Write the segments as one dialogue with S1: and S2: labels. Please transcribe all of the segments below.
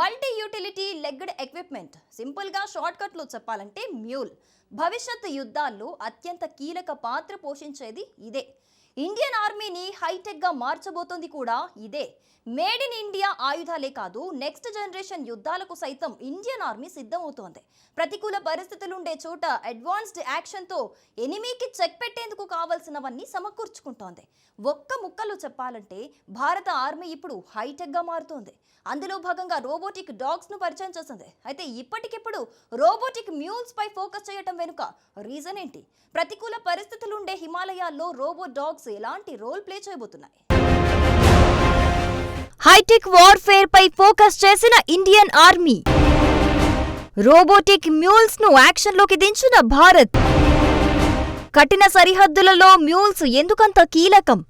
S1: Multi utility legged equipment. సింపుల్గా షార్ట్కట్లో చెప్పాలంటే mule. భవిష్యత్ యుద్ధాల్లో అత్యంత కీలక పాత్ర పోషించేది ఇదే. ఇండియన్ ఆర్మీని హైటెక్గా మార్చబోతోంది కూడా ఇదే. మేడ్ ఇన్ ఇండియా ఆయుధాలే కాదు నెక్స్ట్ జనరేషన్ యుద్ధాలకు సైతం ఇండియన్ ఆర్మీ సిద్ధమవుతోంది. ప్రతికూల పరిస్థితులుండే చోట అడ్వాన్స్డ్ యాక్షన్తో ఎనిమీకి చెక్ పెట్టేందుకు కావలసినవన్నీ సమకూర్చుకుంటోంది. ఒక్క ముక్కలో చెప్పాలంటే భారత ఆర్మీ ఇప్పుడు హైటెక్గా మారుతోంది. అందులో భాగంగా రోబోటిక్ డాగ్స్ను పరిచయం చేసింది. అయితే ఇప్పటికిప్పుడు రోబోటిక్ మ్యూల్స్ పై ఫోకస్ చేయటం వెనుక రీజన్ ఏంటి? ప్రతికూల పరిస్థితులుండే హిమాలయాల్లో రోబో డాగ్స్ ఎలాంటి రోల్ ప్లే చేయబోతున్నాయి? హైటెక్ వార్ఫేర్ పై ఫోకస్ చేసిన ఇండియన్ ఆర్మీ రోబోటిక్ మ్యూల్స్ను యాక్షన్లోకి దించిన భారత్. కఠిన సరిహద్దులలో మ్యూల్స్ ఎందుకంత కీలకం?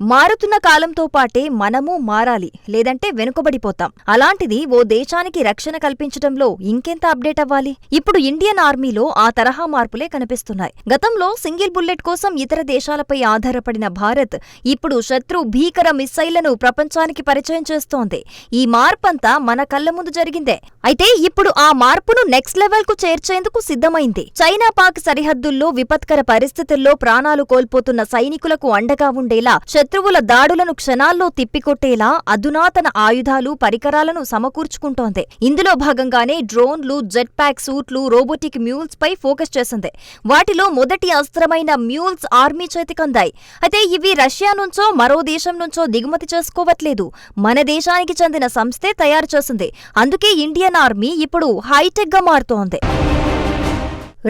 S1: మారుతున్న కాలంతో పాటే మనము మారాలి లేదంటే వెనుకబడిపోతాం. అలాంటిది ఓ దేశానికి రక్షణ కల్పించడంలో ఇంకెంత అప్డేట్ అవ్వాలి? ఇప్పుడు ఇండియన్ ఆర్మీలో ఆ తరహా మార్పులే కనిపిస్తున్నాయి. గతంలో సింగిల్ బుల్లెట్ కోసం ఇతర దేశాలపై ఆధారపడిన భారత్ ఇప్పుడు శత్రు భీకర మిస్సైళ్ళను ప్రపంచానికి పరిచయం చేస్తోంది. ఈ మార్పంతా మన కళ్ళ ముందు జరిగిందే. అయితే ఇప్పుడు ఆ మార్పును నెక్స్ట్ లెవెల్కు చేర్చేందుకు సిద్ధమైంది. చైనా పాక్ సరిహద్దుల్లో విపత్కర పరిస్థితుల్లో ప్రాణాలు కోల్పోతున్న సైనికులకు అండగా ఉండేలా శత్రువుల దాడులను క్షణాల్లో తిప్పికొట్టేలా అధునాతన ఆయుధాలు పరికరాలను సమకూర్చుకుంటోంది. ఇందులో భాగంగానే డ్రోన్లు జెట్ ప్యాక్ సూట్లు రోబోటిక్ మ్యూల్స్ పై ఫోకస్ చేసింది. వాటిలో మొదటి అస్త్రమైన మ్యూల్స్ ఆర్మీ చేతికందాయి అయితే ఇవి రష్యా నుంచో మరో దేశం నుంచో దిగుమతి చేసుకోవట్లేదు. మన దేశానికి చెందిన సంస్థే తయారు చేసింది. అందుకే ఇండియన్ ఆర్మీ ఇప్పుడు హైటెక్గా మారుతోంది.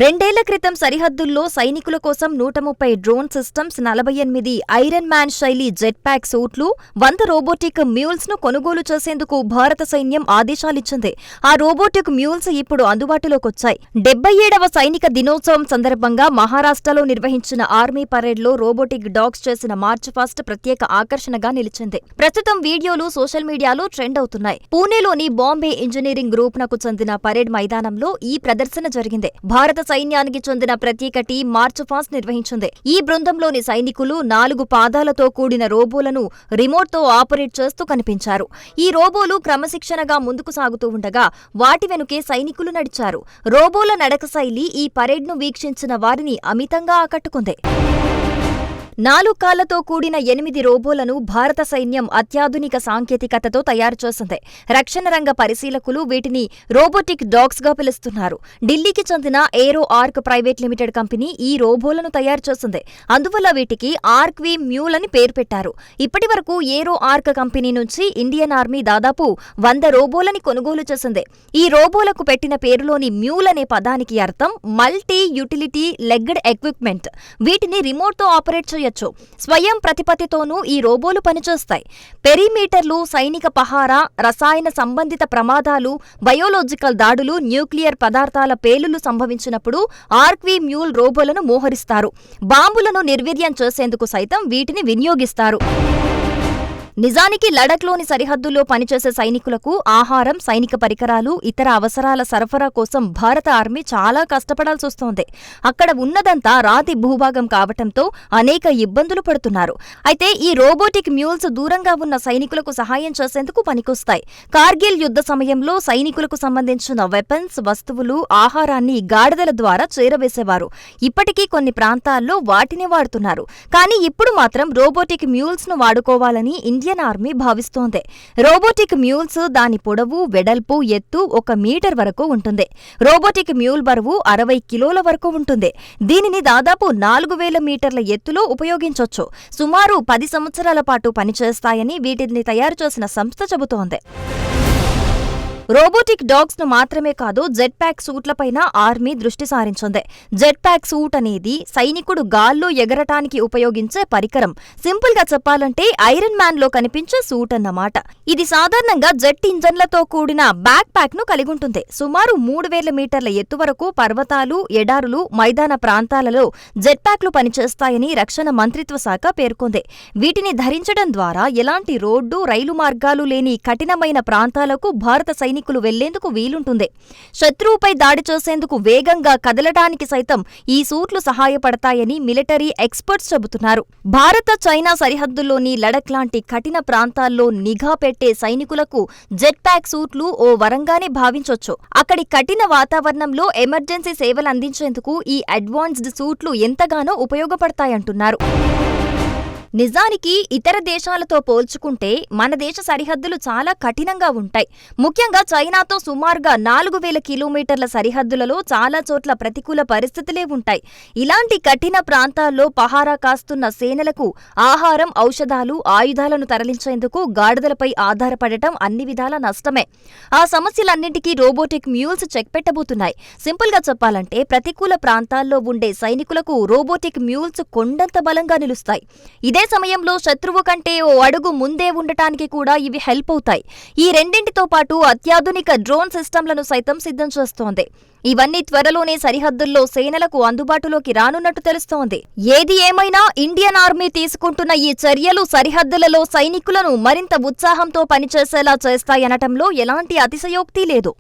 S1: రెండేళ్ళ క్రితం సరిహద్దుల్లో సైనికుల కోసం నూట ముప్పై డ్రోన్ సిస్టమ్స్ నలభై ఎనిమిది ఐరన్ మ్యాన్ శైలి జెట్ ప్యాక్ సూట్లు వంద రోబోటిక్ మ్యూల్స్ను కొనుగోలు చేసేందుకు భారత సైన్యం ఆదేశాలిచ్చింది. ఆ రోబోటిక్ మ్యూల్స్ ఇప్పుడు అందుబాటులోకొచ్చాయి. డెబ్బై ఏడవ సైనిక దినోత్సవం సందర్భంగా మహారాష్ట్రలో నిర్వహించిన ఆర్మీ పరేడ్లో రోబోటిక్ డాగ్స్ చేసిన మార్చ్ ఫాస్ట్ ప్రత్యేక ఆకర్షణగా నిలిచింది. ప్రస్తుతం వీడియోలు సోషల్ మీడియాలో ట్రెండ్ అవుతున్నాయి. పూణేలోని బాంబే ఇంజనీరింగ్ గ్రూప్ నకు చెందిన పరేడ్ మైదానంలో ఈ ప్రదర్శన జరిగింది. భారత సైన్యానికి చెందిన ప్రత్యేక టీం మార్చ్ ఫాస్ట్ నిర్వహించింది. ఈ బృందంలోని సైనికులు నాలుగు పాదాలతో కూడిన రోబోలను రిమోట్తో ఆపరేట్ చేస్తూ కనిపించారు. ఈ రోబోలు క్రమశిక్షణగా ముందుకు సాగుతూ ఉండగా వాటి వెనుకే సైనికులు నడిచారు. రోబోల నడక శైలి ఈ పరేడ్ను వీక్షించిన వారిని అమితంగా ఆకట్టుకుంది. నాలుగు కాళ్ళతో కూడిన ఎనిమిది రోబోలను భారత సైన్యం అత్యాధునిక సాంకేతికతతో తయారు చేసింది. రక్షణ రంగ పరిశీలకులు వీటిని రోబోటిక్ డాగ్స్గా పిలుస్తున్నారు. ఢిల్లీకి చెందిన aero arc private limited company ఈ రోబోలను తయారు చేసింది. అందువల్ల వీటికి ఆర్క్ వి మ్యూల్ అని పేరు పెట్టారు. ఇప్పటి వరకు ఏరో ఆర్క్ కంపెనీ నుంచి ఇండియన్ ఆర్మీ దాదాపు వంద రోబోలని కొనుగోలు చేసింది. ఈ రోబోలకు పెట్టిన పేరులోని మ్యూల్ అనే పదానికి అర్థం మల్టీ యూటిలిటీ లెగ్డ్ ఎక్విప్మెంట్. వీటిని రిమోట్తో ఆపరేట్ చేయొచ్చు స్వయం ప్రతిపత్తితోనూ ఈ రోబోలు పనిచేస్తాయి. పెరిమీటర్లు సైనిక పహారా రసాయన సంబంధిత ప్రమాదాలు బయోలాజికల్ దాడులు న్యూక్లియర్ పదార్థాల పేలులు సంభవించినప్పుడు ఆర్క్వీ మ్యూల్ రోబోలను మోహరిస్తారు. బాంబులను నిర్వీర్యం చేసేందుకు సైతం వీటిని వినియోగిస్తారు. నిజానికి లడఖ్లోని సరిహద్దుల్లో పనిచేసే సైనికులకు ఆహారం సైనిక పరికరాలు ఇతర అవసరాల సరఫరా కోసం భారత ఆర్మీ చాలా కష్టపడాల్సి వస్తోంది. అక్కడ ఉన్నదంతా రాతి భూభాగం కావటంతో అనేక ఇబ్బందులు పడుతున్నారు. అయితే ఈ రోబోటిక్ మ్యూల్స్ దూరంగా ఉన్న సైనికులకు సహాయం చేసేందుకు పనికొస్తాయి. కార్గిల్ యుద్ధ సమయంలో సైనికులకు సంబంధించిన వెపన్స్ వస్తువులు ఆహారాన్ని గాడిదల ద్వారా చేరవేసేవారు. ఇప్పటికీ కొన్ని ప్రాంతాల్లో వాటిని వాడుతున్నారు. కానీ ఇప్పుడు మాత్రం రోబోటిక్ మ్యూల్స్ను వాడుకోవాలని ఇండియన్ ఆర్మీ భావిస్తోంది. రోబోటిక్ మ్యూల్స్ దాని పొడవు వెడల్పు ఎత్తు ఒక మీటర్ వరకు ఉంటుంది. రోబోటిక్ మ్యూల్ బరువు అరవై కిలోల వరకు ఉంటుంది. దీనిని దాదాపు నాలుగు వేల మీటర్ల ఎత్తులో ఉపయోగించొచ్చు. సుమారు పది సంవత్సరాల పాటు పనిచేస్తాయని వీటిని తయారు చేసిన సంస్థ చెబుతోంది. రోబోటిక్ డాగ్స్ను మాత్రమే కాదు జెట్ ప్యాక్ సూట్లపైన ఆర్మీ దృష్టి సారించింది. జెట్ ప్యాక్ సూట్ అనేది సైనికుడు గాల్లో ఎగరటానికి ఉపయోగించే పరికరం. సింపుల్గా చెప్పాలంటే ఐరన్ మ్యాన్లో కనిపించే సూట్ అన్నమాట. ఇది సాధారణంగా జెట్ ఇంజన్లతో కూడిన బ్యాక్ ప్యాక్ను కలిగి ఉంటుంది. సుమారు మూడు వేల మీటర్ల ఎత్తు వరకు పర్వతాలు ఎడారులు మైదాన ప్రాంతాలలో జెట్ ప్యాక్లు పనిచేస్తాయని రక్షణ మంత్రిత్వ శాఖ పేర్కొంది. వీటిని ధరించడం ద్వారా ఎలాంటి రోడ్డు రైలు మార్గాలు లేని కఠినమైన ప్రాంతాలకు భారత సైనిక సైనికులు వెళ్ళేందుకు వీలుంటుంది. శత్రువుపై దాడి చేసేందుకు వేగంగా కదలటానికి సైతం ఈ సూట్లు సహాయపడతాయని మిలిటరీ ఎక్స్పర్ట్స్ చెబుతున్నారు. భారత చైనా సరిహద్దుల్లోని లడక్ లాంటి కఠిన ప్రాంతాల్లో నిఘా పెట్టే సైనికులకు జెట్ ప్యాక్ సూట్లు ఓ వరంగానే భావించొచ్చు. అక్కడి కఠిన వాతావరణంలో ఎమర్జెన్సీ సేవలు అందించేందుకు ఈ అడ్వాన్స్డ్ సూట్లు ఎంతగానో ఉపయోగపడతాయంటున్నారు. నిజానికి ఇతర దేశాలతో పోల్చుకుంటే మన దేశ సరిహద్దులు చాలా కఠినంగా ఉంటాయి. ముఖ్యంగా చైనాతో సుమారుగా నాలుగు వేల కిలోమీటర్ల సరిహద్దులలో చాలా చోట్ల ప్రతికూల పరిస్థితులే ఉంటాయి. ఇలాంటి కఠిన ప్రాంతాల్లో పహారా కాస్తున్న సేనలకు ఆహారం ఔషధాలు ఆయుధాలను తరలించేందుకు గాడిదలపై ఆధారపడటం అన్ని విధాల నష్టమే. ఆ సమస్యలన్నింటికీ రోబోటిక్ మ్యూల్స్ చెక్ పెట్టబోతున్నాయి. సింపుల్గా చెప్పాలంటే ప్రతికూల ప్రాంతాల్లో ఉండే సైనికులకు రోబోటిక్ మ్యూల్స్ కొండంత బలంగా నిలుస్తాయి. ఇదే సమయంలో శత్రువు కంటే ఓ అడుగు ముందే ఉండటానికి కూడా ఇవి హెల్ప్ అవుతాయి. ఈ రెండింటితో పాటు అత్యాధునిక డ్రోన్ సిస్టంలను సైతం సిద్ధం చేస్తోంది. ఇవన్నీ త్వరలోనే సరిహద్దుల్లో సేనలకు అందుబాటులోకి రానున్నట్టు తెలుస్తోంది. ఏది ఏమైనా ఇండియన్ ఆర్మీ తీసుకుంటున్న ఈ చర్యలు సరిహద్దులలో సైనికులను మరింత ఉత్సాహంతో పనిచేసేలా చేస్తాయనటంలో ఎలాంటి అతిశయోక్తి లేదు.